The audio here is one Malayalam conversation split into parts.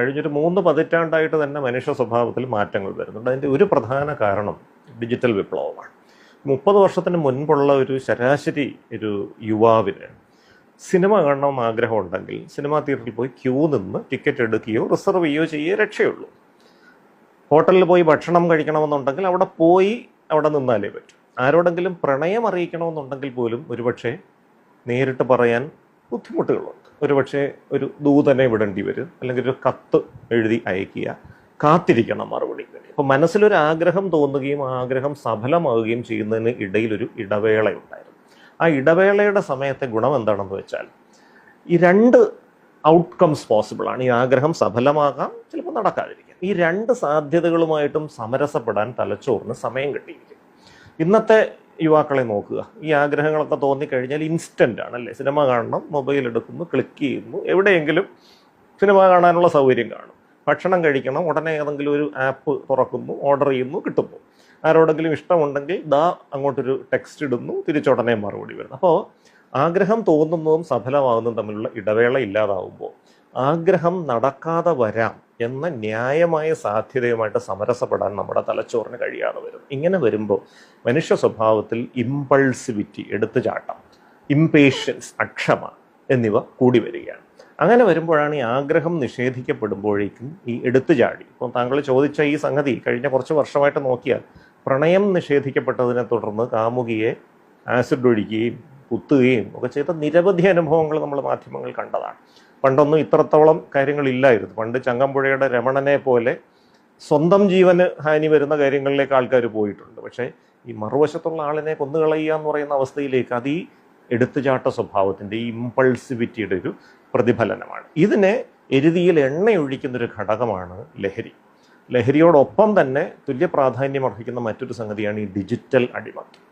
കഴിഞ്ഞൊരു മൂന്ന് പതിറ്റാണ്ടായിട്ട് തന്നെ മനുഷ്യ സ്വഭാവത്തിൽ മാറ്റങ്ങൾ വരുന്നുണ്ട്. അതിന്റെ ഒരു പ്രധാന കാരണം ഡിജിറ്റൽ വിപ്ലവമാണ്. മുപ്പത് വർഷത്തിന് മുൻപുള്ള ഒരു ശരാശരി ഒരു യുവാവിന് സിനിമ കാണണമെന്ന് ആഗ്രഹമുണ്ടെങ്കിൽ സിനിമാ തിയേറ്ററിൽ പോയി ക്യൂ നിന്ന് ടിക്കറ്റ് എടുക്കുകയോ റിസർവ് ചെയ്യുകയോ ചെയ്യുകയോ രക്ഷയുള്ളൂ. ഹോട്ടലിൽ പോയി ഭക്ഷണം കഴിക്കണമെന്നുണ്ടെങ്കിൽ അവിടെ പോയി അവിടെ നിന്നാലേ പറ്റൂ. ആരോടെങ്കിലും പ്രണയം അറിയിക്കണമെന്നുണ്ടെങ്കിൽ പോലും ഒരുപക്ഷെ നേരിട്ട് പറയാൻ ബുദ്ധിമുട്ടുകളുണ്ട്. ഒരുപക്ഷെ ഒരു ദൂതനെ വിടേണ്ടി വരും അല്ലെങ്കിൽ ഒരു കത്ത് എഴുതി അയക്കുക. കാത്തിരിക്കണം മറുപടി അപ്പോൾ മനസ്സിലൊരു ആഗ്രഹം തോന്നുകയും ആ ആഗ്രഹം സഫലമാവുകയും ചെയ്യുന്നതിന് ഇടയിൽ ഇടയിലൊരു ഇടവേളയുണ്ടായിരുന്നു ആ ഇടവേളയുടെ സമയത്തെ ഗുണം എന്താണെന്ന് വെച്ചാൽ ഈ രണ്ട് ഔട്ട്കംസ് പോസിബിൾ ആണ്. ഈ ആഗ്രഹം സഫലമാകാം ചിലപ്പോൾ നടക്കാതിരിക്കാം. ഈ രണ്ട് സാധ്യതകളുമായിട്ടും സമരസപ്പെടാൻ തലച്ചോറിന് സമയം കിട്ടിയിരിക്കും ഇന്നത്തെ യുവാക്കളെ നോക്കുക. ഈ ആഗ്രഹങ്ങളൊക്കെ തോന്നിക്കഴിഞ്ഞാൽ ഇൻസ്റ്റന്റ് ആണല്ലേ? സിനിമ കാണണം മൊബൈൽ എടുക്കുന്നു ക്ലിക്ക് ചെയ്യുന്നു. എവിടെയെങ്കിലും സിനിമ കാണാനുള്ള സൗകര്യം കാണും. ഭക്ഷണം കഴിക്കണം ഉടനെ ഏതെങ്കിലും ഒരു ആപ്പ് തുറക്കുന്നു ഓർഡർ ചെയ്യുന്നു കിട്ടുന്നു. ആരോടെങ്കിലും ഇഷ്ടമുണ്ടെങ്കിൽ ദാ അങ്ങോട്ടൊരു ടെക്സ്റ്റ് ഇടുന്നു തിരിച്ചുടനെ മറുപടി വരുന്നു. അപ്പോൾ ആഗ്രഹം തോന്നുന്നതും സഫലമാകുന്നതും തമ്മിലുള്ള ഇടവേള ഇല്ലാതാവുമ്പോൾ ആഗ്രഹം നടക്കാതെ വരാം. എന്ന ന്യായമായ സാധ്യതയുമായിട്ട് സമരസപ്പെടാൻ നമ്മുടെ തലച്ചോറിന് കഴിയാതെ വരും. ഇങ്ങനെ വരുമ്പോൾ മനുഷ്യ സ്വഭാവത്തിൽ ഇമ്പൾസിവിറ്റി എടുത്തുചാട്ടം ഇംപേഷ്യൻസ് അക്ഷമ എന്നിവ കൂടി വരികയാണ്. അങ്ങനെ വരുമ്പോഴാണ് ഈ ആഗ്രഹം നിഷേധിക്കപ്പെടുമ്പോഴേക്കും ഈ എടുത്തുചാടി. ഇപ്പോൾ താങ്കൾ ചോദിച്ച ഈ സംഗതി കഴിഞ്ഞ കുറച്ച് വർഷമായിട്ട് നോക്കിയാൽ പ്രണയം നിഷേധിക്കപ്പെട്ടതിനെ തുടർന്ന് കാമുകിയെ ആസിഡ് ഒഴിക്കുകയും കുത്തുകയും ഒക്കെ ചെയ്ത നിരവധി അനുഭവങ്ങൾ നമ്മൾ മാധ്യമങ്ങൾ കണ്ടതാണ്. പണ്ടൊന്നും ഇത്രത്തോളം കാര്യങ്ങളില്ലായിരുന്നു. പണ്ട് ചങ്ങമ്പുഴയുടെ രമണനെ പോലെ സ്വന്തം ജീവന് ഹാനി വരുന്ന കാര്യങ്ങളിലേക്ക് ആൾക്കാർ പോയിട്ടുണ്ട്. പക്ഷേ ഈ മറുവശത്തുള്ള ആളിനെ കൊന്നുകളയുക എന്ന് പറയുന്ന അവസ്ഥയിലേക്ക് അത് ഈ എടുത്തുചാട്ട സ്വഭാവത്തിന്റെ ഈ ഇമ്പൾസിവിറ്റിയുടെ ഒരു പ്രതിഫലനമാണ്. ഇതിനെ എരുതിയിൽ എണ്ണയൊഴിക്കുന്നൊരു ഘടകമാണ് ലഹരി. ലഹരിയോടൊപ്പം തന്നെ തുല്യ പ്രാധാന്യം അർഹിക്കുന്ന മറ്റൊരു സംഗതിയാണ് ഈ ഡിജിറ്റൽ അടിമത്വം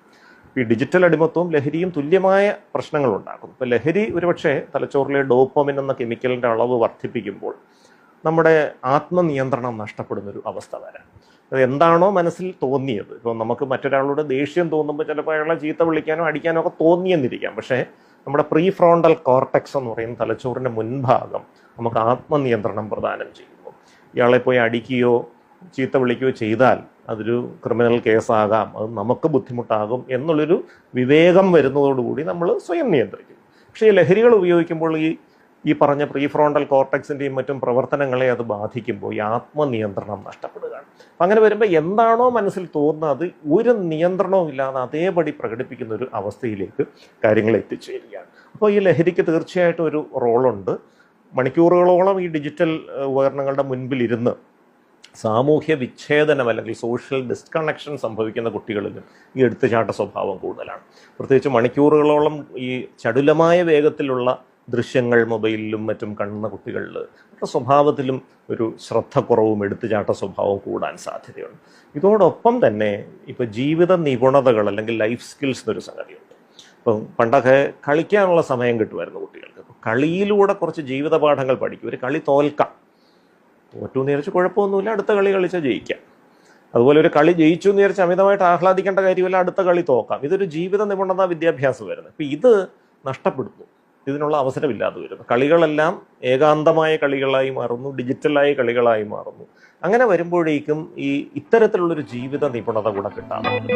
ഈ ഡിജിറ്റൽ അടിമത്വവും ലഹരിയും തുല്യമായ പ്രശ്നങ്ങൾ ഉണ്ടാക്കും ഇപ്പോൾ ലഹരി ഒരുപക്ഷെ തലച്ചോറിലെ ഡോപ്പോമിൻ എന്ന കെമിക്കലിന്റെ അളവ് വർദ്ധിപ്പിക്കുമ്പോൾ നമ്മുടെ ആത്മനിയന്ത്രണം നഷ്ടപ്പെടുന്നൊരു അവസ്ഥ വരാം. അത് എന്താണോ മനസ്സിൽ തോന്നിയത്. ഇപ്പോൾ നമുക്ക് മറ്റൊരാളോട് ദേഷ്യം തോന്നുമ്പോൾ ചിലപ്പോൾ അയാളെ ചീത്ത വിളിക്കാനോ അടിക്കാനോ ഒക്കെ തോന്നിയെന്നിരിക്കാം. പക്ഷേ നമ്മുടെ പ്രീ ഫ്രോണ്ടൽ കോർട്ടെക്സ് എന്ന് പറയുന്ന തലച്ചോറിന്റെ മുൻഭാഗം നമുക്ക് ആത്മനിയന്ത്രണം പ്രദാനം ചെയ്യുന്നു. ഇയാളെ പോയി അടിക്കുകയോ ചീത്ത വിളിക്കുകയോ ചെയ്താൽ അതൊരു ക്രിമിനൽ കേസാകാം. അത് നമുക്ക് ബുദ്ധിമുട്ടാകും എന്നുള്ളൊരു വിവേകം വരുന്നതോടുകൂടി നമ്മൾ സ്വയം നിയന്ത്രിക്കും. പക്ഷേ ഈ ലഹരികൾ ഉപയോഗിക്കുമ്പോൾ ഈ ഈ പറഞ്ഞ പ്രീ ഫ്രോണ്ടൽ കോർട്ടക്സിന്റെയും മറ്റും പ്രവർത്തനങ്ങളെ അത് ബാധിക്കുമ്പോൾ ഈ ആത്മനിയന്ത്രണം നഷ്ടപ്പെടുകയാണ്. അങ്ങനെ വരുമ്പോൾ എന്താണോ മനസ്സിൽ തോന്നുന്നത് ഒരു നിയന്ത്രണവും ഇല്ലാതെ അതേപടി പ്രകടിപ്പിക്കുന്ന ഒരു അവസ്ഥയിലേക്ക് കാര്യങ്ങൾ എത്തിച്ചേരുകയാണ്. അപ്പോൾ ഈ ലഹരിക്ക് തീർച്ചയായിട്ടും ഒരു റോളുണ്ട്. മണിക്കൂറുകളോളം ഈ ഡിജിറ്റൽ ഉപകരണങ്ങളുടെ മുൻപിൽ ഇരുന്ന് സാമൂഹ്യ വിച്ഛേദനം അല്ലെങ്കിൽ സോഷ്യൽ ഡിസ്കണക്ഷൻ സംഭവിക്കുന്ന കുട്ടികളിലും ഈ എടുത്തുചാട്ട സ്വഭാവം കൂടുതലാണ്. പ്രത്യേകിച്ച് മണിക്കൂറുകളോളം ഈ ചടുലമായ വേഗത്തിലുള്ള ദൃശ്യങ്ങൾ മൊബൈലിലും മറ്റും കാണുന്ന കുട്ടികളിൽ അവരുടെ സ്വഭാവത്തിലും ഒരു ശ്രദ്ധക്കുറവും എടുത്തുചാട്ട സ്വഭാവവും കൂടാൻ സാധ്യതയുണ്ട്. ഇതോടൊപ്പം തന്നെ ഇപ്പോൾ ജീവിത നിപുണതകൾ അല്ലെങ്കിൽ ലൈഫ് സ്കിൽസ് എന്നൊരു സംഗതിയുണ്ട്. ഇപ്പം പണ്ടൊക്കെ കളിക്കാനുള്ള സമയം കിട്ടുമായിരുന്നു കുട്ടികൾക്ക്. കളിയിലൂടെ കുറച്ച് ജീവിത പാഠങ്ങൾ പഠിക്കും. ഒരു കളി തോൽക്കാം. തോറ്റു എന്ന് കുഴപ്പമൊന്നുമില്ല അടുത്ത കളി കളിച്ചാൽ ജയിക്കാം. അതുപോലെ ഒരു കളി ജയിച്ചു എന്ന് വിചാരിച്ച് അമിതമായിട്ട് ആഹ്ലാദിക്കേണ്ട കാര്യമില്ല അടുത്ത കളി തോക്കാം. ഇതൊരു ജീവിത നിപുണത വിദ്യാഭ്യാസം വരുന്നത് അപ്പം ഇത് നഷ്ടപ്പെടുന്നു. ഇതിനുള്ള അവസരമില്ലാതെ വരുന്നു. കളികളെല്ലാം ഏകാന്തമായ കളികളായി മാറുന്നു ഡിജിറ്റലായ കളികളായി മാറുന്നു. അങ്ങനെ വരുമ്പോഴേക്കും ഈ ഇത്തരത്തിലുള്ളൊരു ജീവിത നിപുണത കൂടെ കിട്ടാറുണ്ട്.